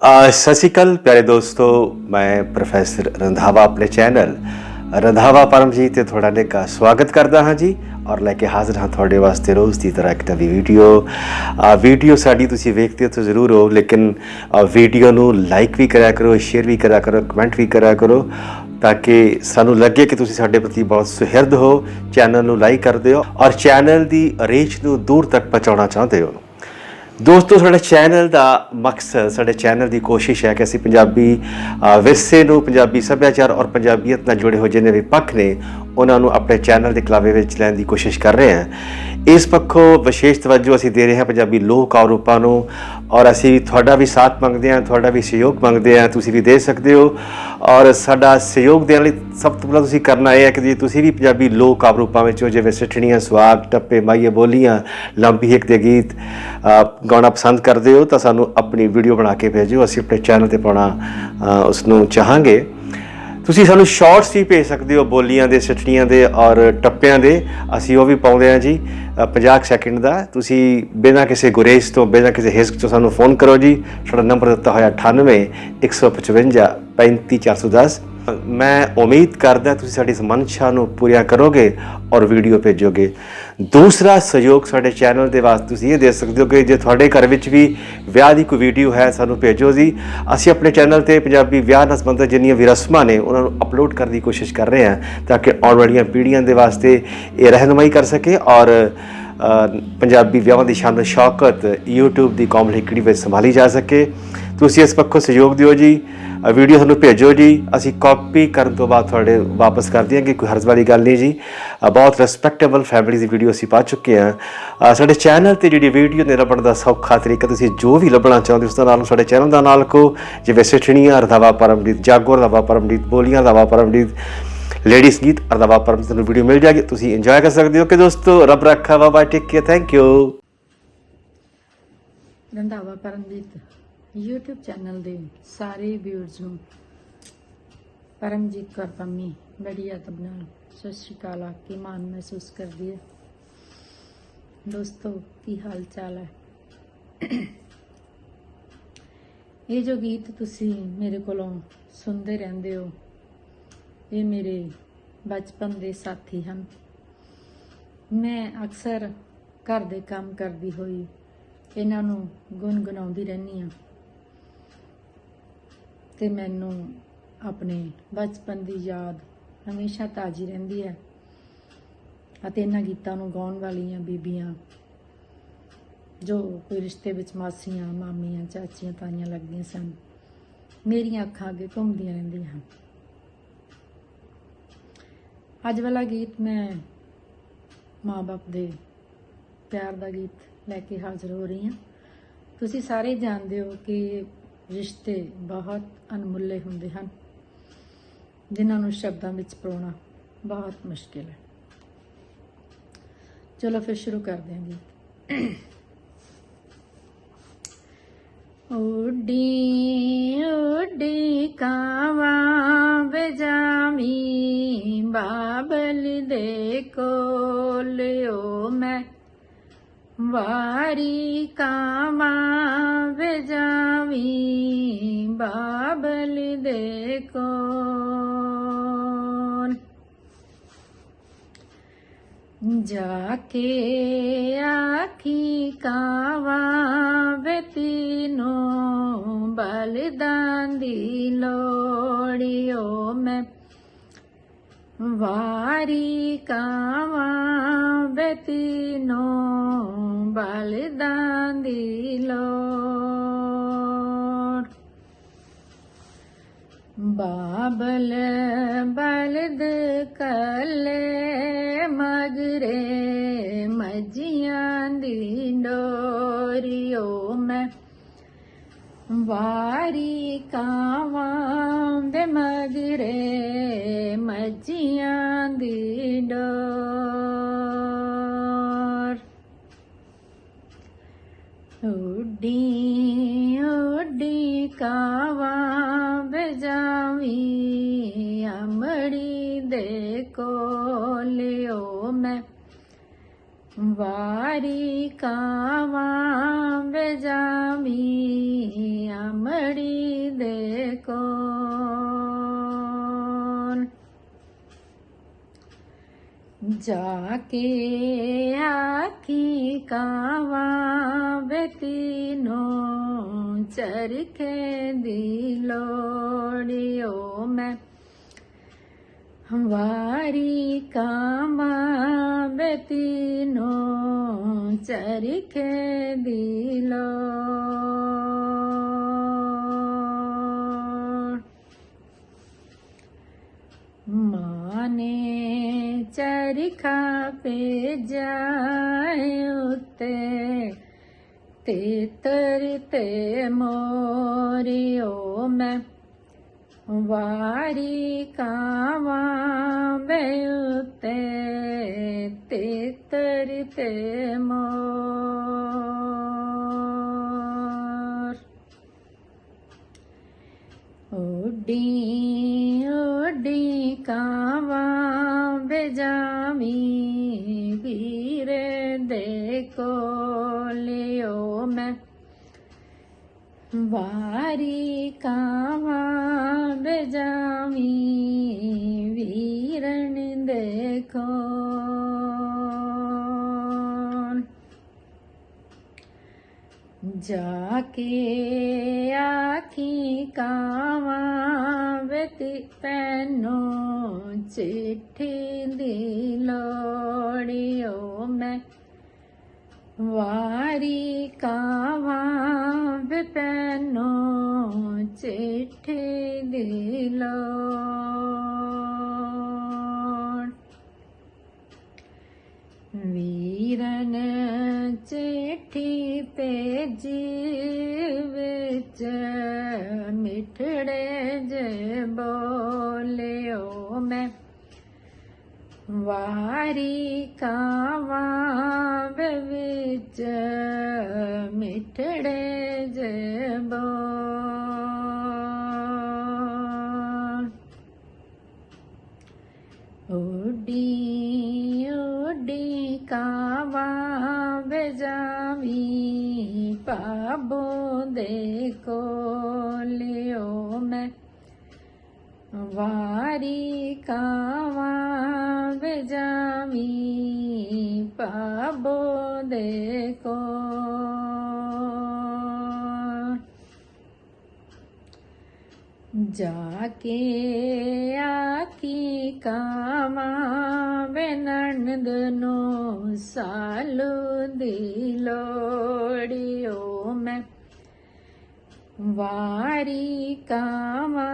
ਸਤਿ ਸ਼੍ਰੀ ਅਕਾਲ ਪਿਆਰੇ ਦੋਸਤੋ, ਮੈਂ ਪ੍ਰੋਫੈਸਰ ਰੰਧਾਵਾ ਆਪਣੇ ਚੈਨਲ ਰੰਧਾਵਾ ਪਰਮਜੀਤ ਤੇ ਤੁਹਾਡਾ ਨੇ ਕਾ ਸਵਾਗਤ ਕਰਦਾ ਹਾਂ ਜੀ ਔਰ ਲੈ ਕੇ ਹਾਜ਼ਰ ਹਾਂ ਤੁਹਾਡੇ ਵਾਸਤੇ ਰੋਜ਼ ਦੀ ਤਰ੍ਹਾਂ ਇੱਕ ਨਵੀਂ ਵੀਡੀਓ। ਆ ਵੀਡੀਓ ਸਾਡੀ ਤੁਸੀਂ ਵੇਖਦੇ ਹੋ ਤਾਂ ਜ਼ਰੂਰ ਹੋ, ਲੇਕਿਨ ਵੀਡੀਓ ਨੂੰ ਲਾਈਕ ਵੀ ਕਰਿਆ ਕਰੋ ਸ਼ੇਅਰ ਵੀ ਕਰਿਆ ਕਰੋ ਕਮੈਂਟ ਵੀ ਕਰਿਆ ਕਰੋ ਤਾਂ ਕਿ ਸਾਨੂੰ ਲੱਗੇ ਕਿ ਤੁਸੀਂ ਸਾਡੇ ਪ੍ਰਤੀ ਬਹੁਤ ਸੁਹਿਰਦ ਹੋ, ਚੈਨਲ ਨੂੰ ਲਾਈਕ ਕਰਦੇ ਹੋ ਔਰ ਚੈਨਲ ਦੀ ਰੇਂਜ ਨੂੰ ਦੂਰ ਤੱਕ ਪਹੁੰਚਾਉਣਾ ਚਾਹੁੰਦੇ ਹੋ। ਦੋਸਤੋ, ਸਾਡੇ ਚੈਨਲ ਦਾ ਮਕਸਦ, ਸਾਡੇ ਚੈਨਲ ਦੀ ਕੋਸ਼ਿਸ਼ ਹੈ ਕਿ ਅਸੀਂ ਪੰਜਾਬੀ ਵਿਰਸੇ ਨੂੰ ਪੰਜਾਬੀ ਸੱਭਿਆਚਾਰ ਔਰ ਪੰਜਾਬੀਅਤ ਨਾਲ ਜੁੜੇ ਹੋਏ ਜਿੰਨੇ ਵੀ ਪੱਖ ਨੇ ਉਹਨਾਂ ਨੂੰ ਆਪਣੇ ਚੈਨਲ ਦੇ ਕਲਾਵੇ ਵਿੱਚ ਲੈਣ ਦੀ ਕੋਸ਼ਿਸ਼ ਕਰ ਰਹੇ ਹਾਂ। ਇਸ ਪੱਖੋਂ ਵਿਸ਼ੇਸ਼ ਤਵੱਜੋ ਅਸੀਂ ਦੇ ਰਹੇ ਹਾਂ ਪੰਜਾਬੀ ਲੋਕ ਆਰੂਪਾਂ ਨੂੰ ਔਰ ਅਸੀਂ ਤੁਹਾਡਾ ਵੀ ਸਾਥ ਮੰਗਦੇ ਹਾਂ ਤੁਹਾਡਾ ਵੀ ਸਹਿਯੋਗ ਮੰਗਦੇ ਹਾਂ ਤੁਸੀਂ ਵੀ ਦੇ ਸਕਦੇ ਹੋ। ਔਰ ਸਾਡਾ ਸਹਿਯੋਗ ਦੇਣ ਲਈ ਸਭ ਤੋਂ ਪਹਿਲਾਂ ਤੁਸੀਂ ਕਰਨਾ ਇਹ ਹੈ ਕਿ ਜੇ ਤੁਸੀਂ ਵੀ ਪੰਜਾਬੀ ਲੋਕ ਆਰੂਪਾਂ ਵਿੱਚੋਂ ਜਿਵੇਂ ਸਿੱਠਣੀਆਂ ਸੁਆਗ ਟੱਪੇ ਮਾਈਏ ਬੋਲੀਆਂ ਲੰਬੀ ਹਿੱਕ ਦੇ ਗੀਤ ਗਾਉਣਾ ਪਸੰਦ ਕਰਦੇ ਹੋ ਤਾਂ ਸਾਨੂੰ ਆਪਣੀ ਵੀਡੀਓ ਬਣਾ ਕੇ ਭੇਜੋ ਅਸੀਂ ਆਪਣੇ ਚੈਨਲ ਤੇ ਪਾਉਣਾ ਅ, ਉਸ ਨੂੰ ਚਾਹਾਂਗੇ। ਤੁਸੀਂ ਸਾਨੂੰ ਸ਼ਾਰਟਸ ਵੀ ਭੇਜ ਸਕਦੇ ਹੋ ਬੋਲੀਆਂ ਦੇ ਸਿੱਠਣੀਆਂ ਦੇ ਔਰ ਟੱਪਿਆਂ ਦੇ। ਅਸੀਂ ਉਹ ਵੀ ਪਾਉਂਦੇ ਹਾਂ ਜੀ। ਅ, 50 ਸੈਕਿੰਡ ਦਾ। ਤੁਸੀਂ ਬਿਨਾਂ ਕਿਸੇ ਗੁਰੇਜ਼ ਤੋਂ ਬਿਨਾਂ ਕਿਸੇ ਹਿਸਕ ਤੋਂ ਸਾਨੂੰ ਫੋਨ ਕਰੋ ਜੀ। ਸਾਡਾ ਨੰਬਰ ਦਿੱਤਾ ਹੋਇਆ 98 155 35410 ਮੈਂ ਉਮੀਦ ਕਰਦਾ ਤੁਸੀਂ ਸਾਡੀ ਇਸ ਮਨਸ਼ਾ ਨੂੰ ਪੂਰੀਆਂ ਕਰੋਗੇ ਔਰ ਵੀਡੀਓ ਭੇਜੋਗੇ। ਦੂਸਰਾ ਸਹਿਯੋਗ ਸਾਡੇ ਚੈਨਲ ਦੇ ਵਾਸਤੇ ਤੁਸੀਂ ਇਹ ਦੇ ਸਕਦੇ ਹੋ ਕਿ ਜੇ ਤੁਹਾਡੇ ਘਰ ਵਿੱਚ ਵੀ ਵਿਆਹ ਦੀ ਕੋਈ ਵੀਡੀਓ ਹੈ, ਸਾਨੂੰ ਭੇਜੋ ਜੀ। ਅਸੀਂ ਆਪਣੇ ਚੈਨਲ ਤੇ ਪੰਜਾਬੀ ਵਿਆਹ ਨਾਲ ਸੰਬੰਧਿਤ ਜਿੰਨੀਆਂ ਵੀ ਰਸਮਾਂ ਨੇ, ਉਹਨਾਂ ਨੂੰ ਅਪਲੋਡ ਕਰਨ ਦੀ ਕੋਸ਼ਿਸ਼ ਕਰ ਰਹੇ ਹਾਂ ਤਾਂ ਕਿ ਆਉਣ ਵਾਲੀਆਂ ਪੀੜ੍ਹੀਆਂ ਦੇ ਵਾਸਤੇ ਇਹ ਰਹਿਨਮਾਈ ਕਰ ਸਕੇ ਔਰ ਪੰਜਾਬੀ ਵਿਆਹਾਂ ਦੀ ਸ਼ਾਨ ਸ਼ੌਕਤ YouTube ਦੀ ਕੌਮਲਿਕੜੀ ਵਿੱਚ ਸੰਭਾਲੀ ਜਾ ਸਕੇ। ਤੁਸੀਂ ਇਸ ਪੱਖੋਂ ਸਹਿਯੋਗ ਦਿਓ ਜੀ। ਵੀਡੀਓ ਤੁਹਾਨੂੰ ਭੇਜੋ ਜੀ। ਅਸੀਂ ਕਾਪੀ ਕਰਨ ਤੋਂ ਬਾਅਦ ਤੁਹਾਡੇ ਵਾਪਸ ਕਰ ਦਿਆਂਗੇ ਕੋਈ ਹਰਜ਼ ਵਾਲੀ ਗੱਲ ਨਹੀਂ ਜੀ। ਬਹੁਤ ਰਿਸਪੈਕਟੇਬਲ ਫੈਮਿਲੀ ਦੀ ਵੀਡੀਓ ਅਸੀਂ ਪਾ ਚੁੱਕੇ ਹਾਂ। ਸਾਡੇ ਚੈਨਲ ਤੇ ਜਿਹੜੀ ਵੀਡੀਓ ਨੇ ਲੱਭਣ ਦਾ ਸੌਖਾ ਤਰੀਕਾ, ਤੁਸੀਂ ਜੋ ਵੀ ਲੱਭਣਾ ਚਾਹੁੰਦੇ ਹੋ, ਉਸ ਦਾ ਨਾਲ ਸਾਡੇ ਚੈਨਲ ਦਾ ਨਾਲ ਕੋ। ਜਿਵੇਂ ਸਿੱਠਣੀਆਂ ਰਧਾਵਾ ਪਰਮਜੀਤ ਜਾਗੋ ਰਧਾਵਾ ਪਰਮਜੀਤ, ਬੋਲੀਆਂ ਰਧਾਵਾ ਪਰਮਜੀਤ ਲੇਡੀਜ਼ ਗੀਤ ਰਧਾਵਾ ਪਰਮਜੀਤ ਨੂੰ ਵੀਡੀਓ ਮਿਲ ਜਾਏਗੀ, ਤੁਸੀਂ ਇੰਜੋਏ ਕਰ ਸਕਦੇ ਹੋ। ਕਿ ਦੋਸਤੋ, ਰੱਬ ਰੱਖਾ ਵਾ, bye take care thank you Randhawa Paramjit. YouTube channel ਦੇ ਸਾਰੇ ਵਿਊਅਰਸ ਨੂੰ ਪਰਮਜੀਤ ਕੌਰ ਪੰਮੀ ਬੜੀ ਅਦਬ ਨਾਲ ਸਤਿ ਸ਼੍ਰੀ ਅਕਾਲ ਆ ਕੇ ਮਾਨ ਮਹਿਸੂਸ ਕਰਦੀ ਹੈ? ਦੋਸਤੋ, ਕੀ ਹਾਲ ਚਾਲ ਹੈ? ਇਹ ਜੋ ਗੀਤ ਤੁਸੀਂ ਮੇਰੇ ਕੋਲੋਂ ਸੁਣਦੇ ਰਹਿੰਦੇ ਹੋ, ਇਹ ਮੇਰੇ ਬਚਪਨ ਦੇ ਸਾਥੀ ਹਨ। ਮੈਂ ਅਕਸਰ ਘਰ ਦੇ ਕੰਮ ਕਰਦੀ ਹੋਈ ਇਹਨਾਂ ਨੂੰ ਗੁੰਗੁਣਾਉਂਦੀ ਰਹਿੰਦੀ ਹਾਂ। ਤੇ ਮੈਨੂੰ ਆਪਣੇ ਬਚਪਨ ਦੀ ਯਾਦ ਹਮੇਸ਼ਾ ਤਾਜੀ ਰਹਿੰਦੀ ਹੈ। ਅਤੇ ਇਹਨਾਂ ਗੀਤਾਂ ਨੂੰ ਗਾਉਣ ਵਾਲੀਆਂ ਬੀਬੀਆਂ, ਜੋ ਕੋਈ ਰਿਸ਼ਤੇ ਵਿੱਚ ਮਾਸੀਆਂ, ਮਾਮੀਆਂ, ਚਾਚੀਆਂ, ਤਾਈਆਂ ਲੱਗਦੀਆਂ ਸਨ, ਮੇਰੀਆਂ ਅੱਖਾਂ ਅੱਗੇ ਘੁੰਮਦੀਆਂ ਰਹਿੰਦੀਆਂ ਹਨ। ਅੱਜ ਵਾਲਾ ਗੀਤ ਮੈਂ ਮਾਂ-ਬਾਪ ਦੇ ਪਿਆਰ ਦਾ ਗੀਤ ਲੈ ਕੇ ਹਾਜ਼ਰ ਹੋ ਰਹੀ ਹਾਂ। ਤੁਸੀਂ ਸਾਰੇ ਜਾਣਦੇ ਹੋ ਕਿ ਰਿਸ਼ਤੇ ਬਹੁਤ ਅਨਮੁੱਲੇ ਹੁੰਦੇ ਹਨ, ਜਿਨ੍ਹਾਂ ਨੂੰ ਸ਼ਬਦਾਂ ਵਿੱਚ ਪਰੋਣਾ ਬਹੁਤ ਮੁਸ਼ਕਿਲ ਹੈ। ਚਲੋ ਫਿਰ ਸ਼ੁਰੂ ਕਰਦੇ ਹਾਂ ਗੀਤ ਉੱਡੀ ਉੱਡੀ ਕਾਵਾਂ ਬਜਾਮੀ ਬਾਬਲ ਦੇ ਕੋਲਿਓ ਮੈਂ ਵਾਰੀ ਕਾਵਾਂ ਜਾਵੀ, ਬਾਬਲ ਦੇ ਕੋਲ ਜਾ ਕੇ ਆਖੀ ਕਾਵਾਂ ਬਤੀਨੋ ਬਲਦਾਨ ਦੀ ਲੋੜਿਓ ਮੈਂ। ਵਾਰੀ ਕਾਵਾਂ ਬਤੀਨੋ ਬਲਦਾਨ ਦੀ ਲੋੜ ਬਾਬਲ ਬਲਦ ਕਲੇ ਮਗਰੇ ਮਜੀਆਂ ਦੀ ਡੋਰੀਓ ਮੈਂ ਵਾਰੀ ਕਾਵਾਂ ਦੇ ਮਗਰੇ ਵਾਰੀ ਕਾਵਾਂ ਬਜਾਵੀ ਅਮੜੀ ਲੋੜੀ ਦੇ ਕੋਲ ਜਾ ਕੇ ਆਖੀ ਕਾਵਾ ਬੇਤੀਨੋ ਚਰਖੇ ਦੀ ਲੋੜਿਓ ਮੈਂ ਵਾਰੀ ਕਾਮਾ ਬੇਤੀਨੋ ਚਰਖੇ ਦੀ ਲੋੜ। ਮਾਨੇ ਚਰਖਾ ਪੇ ਜਾਏ ਉਤੇ ਤੇ ਤਰਤੇ ਮੋਰਿਓ ਮੈਂ ਵਾਰੀ ਕਾਵਾ ਬੇਉਤੇ ਤੇ ਤਰਤੇ ਮੋਰ ਓਡੀ ਓਡੀ ਕਾਵਾ ਬੇਜਾਮੀ ਵੀਰੇ ਦੇ ਕੋਲਿਓ ਮੈਂ ਵੀਰਨ ਦੇ ਜਾ ਕੇ ਆਖੀ ਕਾਵਾ ਬਤੀ ਪੈਨੋ ਚਿੱਠੀ ਦੀ ਲੋੜਿਓ ਮੈਂ। ਵਾਰੀ ਕਾਵਾ ਬਪੈਨੋ ਚਿੱਠੀ ਦੀ ਲੋੜ ਵੀਰਨ ਚਿੱਠੀ ਭੇਜੀ ਵਿੱਚ ਮਿਠੜੇ ਜੇ ਬੋਲਿਓ ਮੈਂ ਵਾਰੀ ਕਾਵਾ ਵਿੱਚ ਮਿਠੜੇ ਜੇ ਬੋਲ ਓਡੀ ਓਡੀ ਕਾਵਾ ਬਜਾਵੀ ਪਾਬੋ ਦੇ ਕੋਲਿਓ ਮੈਂ। ਵਾਰੀ ਕਾਵਾ ਬਜਾਵੀ ਪਾਬੋ ਦੇ ਕੋਲ ਜਾ ਕੇ ਆਖੀ ਕਾਮਾ ਬਨੰਦ ਨੋ ਸਾਲੂ ਦੀ ਲੋੜਿਓ ਮੈਂ ਵਾਰੀ ਕਾਮਾ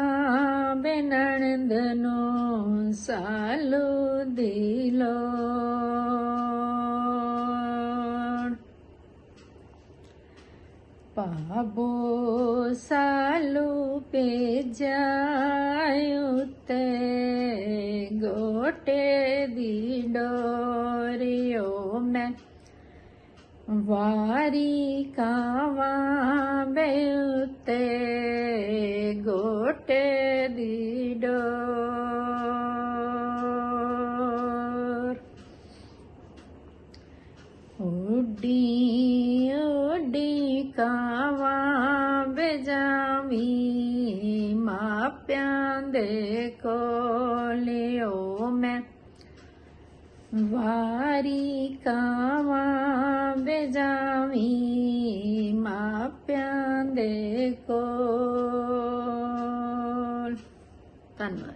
ਬਨੰਦ ਨੋ ਸਾਲੂ ਦੀ ਲੋੜ ਪਾਬੋ ਸਾਲੂ ਪੇ ਜਾਇ ਉਤੇ ਗੋਟੇ ਦੀ ਡੋਰਿਓ ਮੈਂ ਵਾਰੀ ਮਾਪਿਆਂ ਦੇ ਕੋਲਿਓ ਮੈਂ ਵਾਰੀ ਕਾਵਾ ਬਜਾਵੀ ਮਾਪਿਆਂ ਦੇ ਕੋਲ। ਧੰਨਵਾਦ।